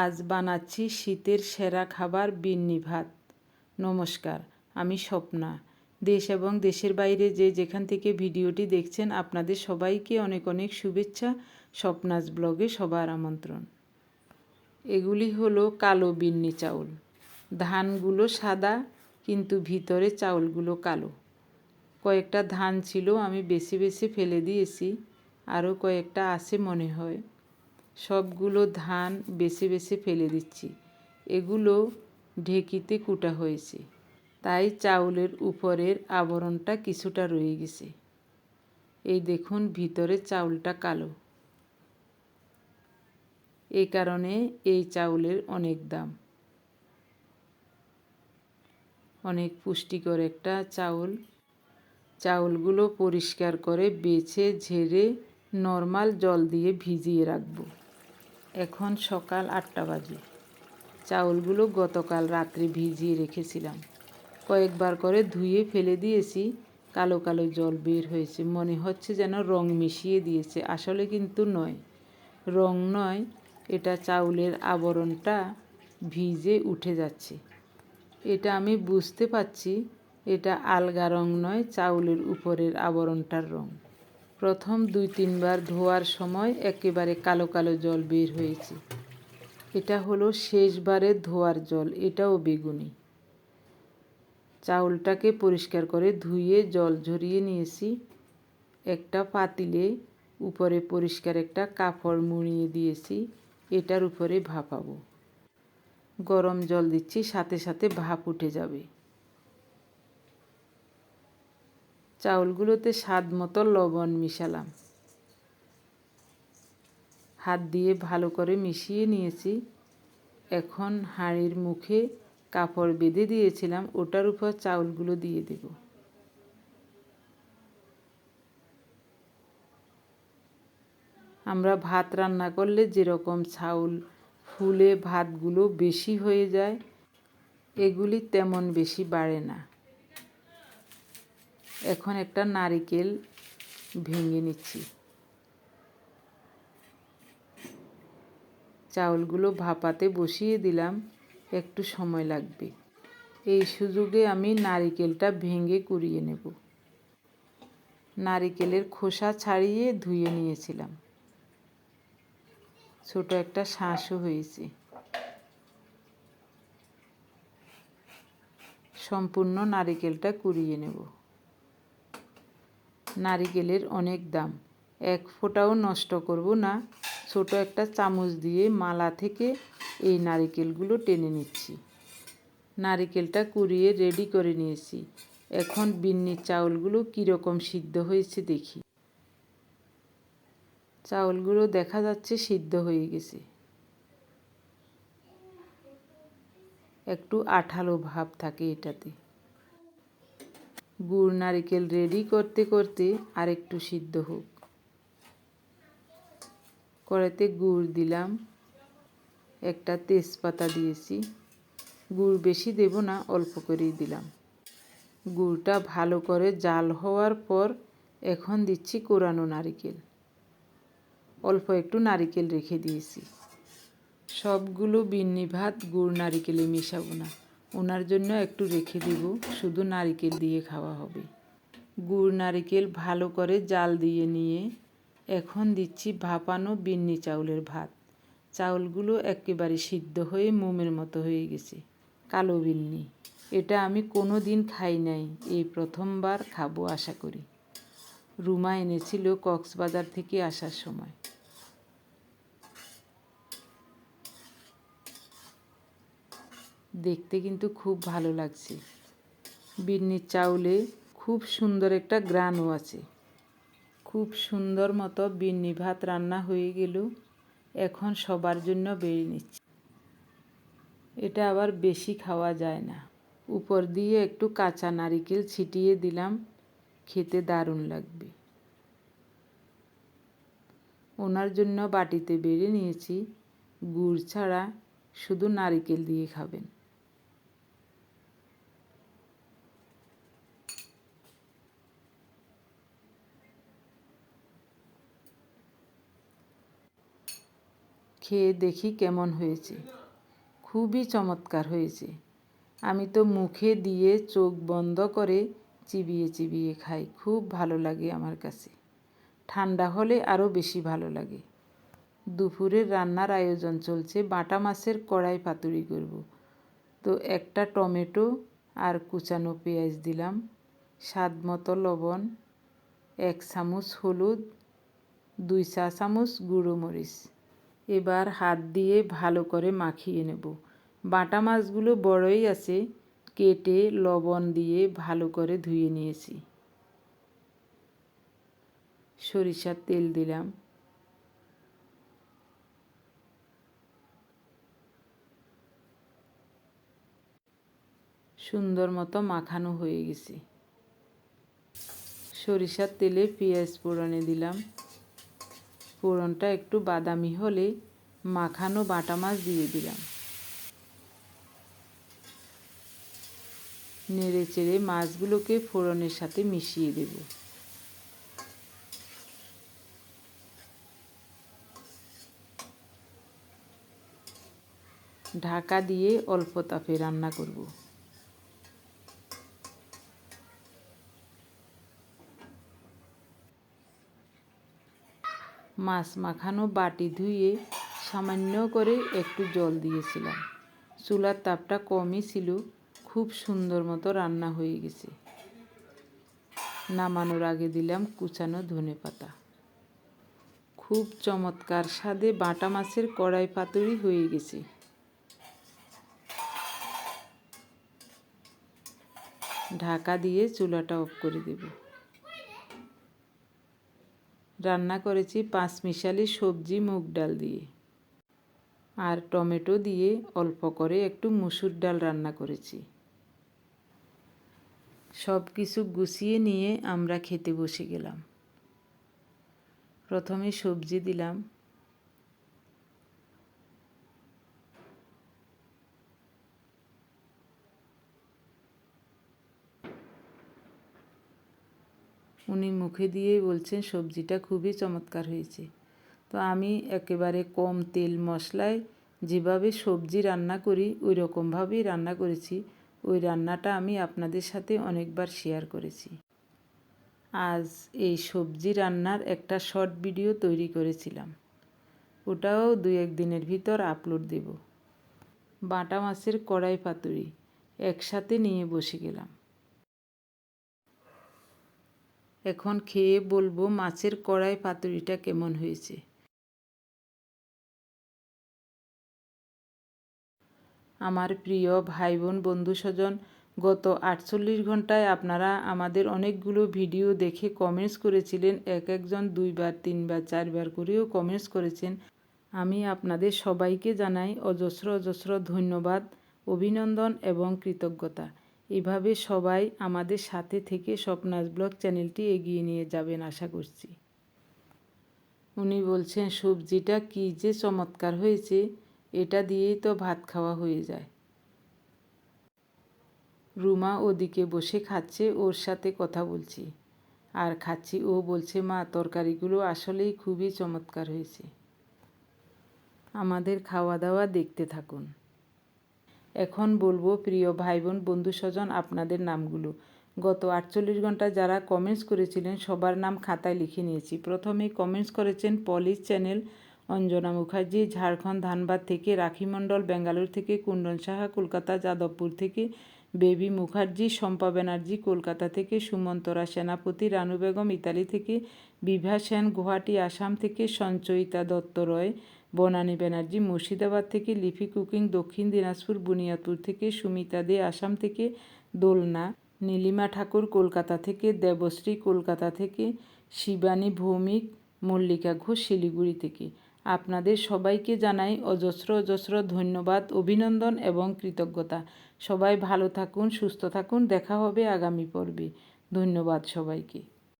আজ বানাচ্ছি শীতের সেরা খাবার বিন্নি ভাত। নমস্কার, আমি স্বপ্না। দেশ এবং দেশের বাইরে যে যেখান থেকে ভিডিওটি দেখছেন, আপনাদের সবাইকে অনেক অনেক শুভেচ্ছা স্বপ্নাজ ব্লগে সবার আমন্ত্রণ। এগুলি হলো কালো বিন্নি চাউল। ধানগুলো সাদা, কিন্তু ভিতরে চাউলগুলো কালো। কয়েকটা ধান ছিল, আমি বেছে বেছে ফেলে দিয়েছি। আরও কয়েকটা আছে মনে হয়। সবগুলো ধান বেছে বেছে ফেলে দিচ্ছি। এগুলো ঢেকিতে কুটা হয়েছে। তাই চাউলের উপরের আবরণটা কিছুটা রয়ে গেছে। এই দেখুন, ভিতরে চাউলটা কালো। এই কারণে এই চাউলের অনেক দাম। অনেক পুষ্টিকর একটা চাউল। চাউলগুলো পরিষ্কার করে বেছে, ঝেড়ে, নর্মাল জল দিয়ে ভিজিয়ে রাখব। এখন সকাল আটটা বাজে। চাউলগুলো গতকাল রাত্রে ভিজিয়ে রেখেছিলাম। কয়েকবার করে ধুয়ে ফেলে দিয়েছি, কালো কালো জল বের হয়েছে। মনে হচ্ছে যেন রং মিশিয়ে দিয়েছে। আসলে কিন্তু নয়। রং নয়, এটা চাউলের আবরণটা ভিজে উঠে যাচ্ছে। এটা আমি বুঝতে পাচ্ছি এটা আলগা রং নয়, চাউলের উপরের আবরণটার রং। প্রথম দুই তিনবার ধোয়ার সময় একেবারে কালো কালো জল বের হয়েছে। এটা হলো শেষবারের ধোয়ার জল, এটাও বেগুনি। চাউলটাকে পরিষ্কার করে ধুয়ে জল ঝরিয়ে নিয়েছি। একটা পাতিলে উপরে পরিষ্কার একটা কাপড় মুড়িয়ে দিয়েছি, এটার উপরে ভাপাবো। গরম জল দিচ্ছি, সাথে সাথে ভাপ উঠে যাবে। চাউলগুলোতে স্বাদ মতো লবণ মিশালাম। হাত দিয়ে ভালো করে মিশিয়ে নিয়েছি। এখন হাঁড়ির মুখে কাপড় বেঁধে দিয়েছিলাম, ওটার উপর চাউলগুলো দিয়ে দেব। আমরা ভাত রান্না করলে যেরকম চাউল ফুলে ভাতগুলো বেশি হয়ে যায়, এগুলি তেমন বেশি বাড়ে না। এখন একটা নারিকেল ভেঙে নিচ্ছি। চাউলগুলো ভাপাতে বসিয়ে দিলাম, একটু সময় লাগবে। এই সুযোগে আমি নারিকেলটা ভেঙে কুড়িয়ে নেব। নারিকেলের খোসা ছাড়িয়ে ধুয়ে নিয়েছিলাম। ছোট একটা শাঁসও হয়েছে। সম্পূর্ণ নারিকেলটা কুড়িয়ে নেব। নারিকেলের অনেক দাম। এক ফোঁটাও নষ্ট করব না। ছোট একটা চামচ দিয়ে মালা থেকে এই নারিকেলগুলো টেনে নিচ্ছি। নারিকেলটা কুড়িয়ে রেডি করে নিয়েছি। এখন বিন্নির চাউলগুলো কীরকম সিদ্ধ হয়েছে দেখি। চাউলগুলো দেখা যাচ্ছে সিদ্ধ হয়ে গেছে। একটু আঠালো ভাব থাকে এটাতে। গুড়, নারিকেল রেডি করতে করতে আর একটু সিদ্ধ হোক। কড়াইতে গুড় দিলাম। একটা তেজপাতা দিয়েছি। গুড় বেশি দেব না, অল্প করেই দিলাম। গুড়টা ভালো করে জাল হওয়ার পর এখন দিচ্ছি কোরানো নারিকেল। অল্প একটু নারিকেল রেখে দিয়েছি। সবগুলো বিন্নি ভাত, গুড়, নারিকেলে মেশাবো না। ওনার জন্য একটু রেখে দিব, শুধু নারিকেল দিয়ে খাওয়া হবে। গুড় নারিকেল ভালো করে জাল দিয়ে নিয়ে এখন দিচ্ছি ভাপানো বিন্নি চাউলের ভাত। চাউলগুলো একেবারে সিদ্ধ হয়ে মোমের মতো হয়ে গেছে। কালো বিন্নি, এটা আমি কোনো দিন খাই নাই, এই প্রথমবার খাব আশা করি। রুমা এনেছিল কক্সবাজার থেকে আসার সময়। দেখতে কিন্তু খুব ভালো লাগছে। বিন্নির চাউলে খুব সুন্দর একটা গ্রানও আছে। খুব সুন্দর মতো বিন্নি ভাত রান্না হয়ে গেল। এখন সবার জন্য বেড়ে নিচ্ছি। এটা আবার বেশি খাওয়া যায় না। উপর দিয়ে একটু কাঁচা নারিকেল ছিটিয়ে দিলাম। খেতে দারুণ লাগবে। ওনার জন্য বাটিতে বেড়ে নিয়েছি। গুড় ছাড়া শুধু নারিকেল দিয়ে খাবেন। খেয়ে দেখি কেমন হয়েছে। খুবই চমৎকার হয়েছে। আমি তো মুখে দিয়ে চোখ বন্ধ করে চিবিয়ে চিবিয়ে খাই। খুব ভালো লাগে আমার কাছে। ঠান্ডা হলে আরও বেশি ভালো লাগে। দুপুরের রান্নার আয়োজন চলছে। বাটা মাছের কড়াই পাতুরি করব। তো একটা টমেটো আর কুচানো পেঁয়াজ দিলাম। স্বাদ মতো লবণ, এক চামচ হলুদ, দুই চা চামচ গুঁড়ো মরিচ। এবার হাত দিয়ে ভালো করে মাখিয়ে নেব। বাটা মাছগুলো বড়ই আছে, কেটে লবণ দিয়ে ভালো করে ধুয়ে নিয়েছি। সরিষার তেল দিলাম। সুন্দর মতো মাখানো হয়ে গেছে। সরিষার তেলে পেঁয়াজ ফোড়নে দিলাম। ফোড়নটা একটু বাদামি হলে মাখানো বাটা মাছ দিয়ে দিলাম। নেড়ে চেড়ে মাছগুলোকে ফোড়নের সাথে মিশিয়ে দেব। ঢাকা দিয়ে অল্প তাপে রান্না করব। মাছ মাখানো বাটি ধুয়ে সামান্য করে একটু জল দিয়েছিলাম। চুলার তাপটা কমই ছিল, খুব সুন্দর মতো রান্না হয়ে গেছে। নামানোর আগে দিলাম কুচানো ধনে পাতা। খুব চমৎকার স্বাদে বাটা মাছের কড়াই পাতুরি হয়ে গেছে। ঢাকা দিয়ে চুলাটা অফ করে দেব। রান্না করেছি পাঁচ মিশালি সবজি, মুগ ডাল দিয়ে। আর টমেটো দিয়ে অল্প করে একটু মুসুর ডাল রান্না করেছি। সব কিছু গুছিয়ে নিয়ে আমরা খেতে বসে গেলাম। প্রথমে সবজি দিলাম উনি মুখে দিয়েই বলছেন, সবজিটা খুবই চমৎকার হয়েছে। তো আমি একেবারে কম তেল মশলায় যেভাবে সবজি রান্না করি ওই রকমভাবেই রান্না করেছি। ওই রান্নাটা আমি আপনাদের সাথে অনেকবার শেয়ার করেছি। আজ এই সবজি রান্নার একটা শর্ট ভিডিও তৈরি করেছিলাম। ওটাও দু এক দিনের ভিতর আপলোড দেব। বাটা মাছের কড়াই পাতুরি একসাথে নিয়ে বসে গেলাম। এখন খেয়ে বলব মাছের কড়াই পাতুরিটা কেমন হয়েছে। আমার প্রিয় ভাই বোন বন্ধু স্বজন গত আটচল্লিশ ঘন্টায় আপনারা আমাদের অনেকগুলো ভিডিও দেখে কমেন্টস করেছিলেন, এক একজন দুইবার, তিনবার, চারবার করেও কমেন্টস করেছেন। আমি আপনাদের সবাইকে জানাই অজস্র অজস্র ধন্যবাদ, অভিনন্দন এবং কৃতজ্ঞতা। এভাবে সবাই আমাদের সাথে থেকে স্বপ্নাস ব্লগ চ্যানেলটি এগিয়ে নিয়ে যাবেন আশা করছি। উনি বলছেন, সবজিটা কী যে চমৎকার হয়েছে, এটা দিয়েই তো ভাত খাওয়া হয়ে যায়। রুমা ওদিকে বসে খাচ্ছে, ওর সাথে কথা বলছি। আর খাচ্ছি, ও বলছে, মা, তরকারিগুলো আসলেই খুবই চমৎকার হয়েছে। আমাদের খাওয়া দাওয়া দেখতে থাকুন। এখন বলব, প্রিয় ভাই বোন বন্ধু স্বজন আপনাদের নামগুলো। গত আটচল্লিশ ঘণ্টা যারা কমেন্টস করেছিলেন, সবার নাম খাতায় লিখে নিয়েছি। প্রথমে কমেন্টস করেছেন পলিশ চ্যানেল অঞ্জনা মুখার্জি, ঝাড়খণ্ড ধানবাদ থেকে রাখি মণ্ডল, বেঙ্গালুর থেকে কুণ্ডন সাহা, কলকাতা যাদবপুর থেকে বেবি মুখার্জি, শম্পা ব্যানার্জি, কলকাতা থেকে সুমন্তরা সেনাপতি, রানু বেগম ইতালি থেকে বিভা সেন, গুয়াহাটি, আসাম থেকে সঞ্চয়িতা দত্ত রয় বনানী ব্যানার্জি মুর্শিদাবাদ থেকে লিপি কুকিং দক্ষিণ দিনাজপুর বুনিয়াদপুর থেকে সুমিতা দে আসাম থেকে দোলনা, নীলিমা ঠাকুর কলকাতা থেকে দেবশ্রী কলকাতা থেকে শিবানী ভৌমিক, মল্লিকা ঘোষ শিলিগুড়ি থেকে। আপনাদের সবাইকে জানাই অজস্র অজস্র ধন্যবাদ, অভিনন্দন এবং কৃতজ্ঞতা। সবাই ভালো থাকুন, সুস্থ থাকুন, দেখা হবে আগামী পর্বে। ধন্যবাদ সবাইকে।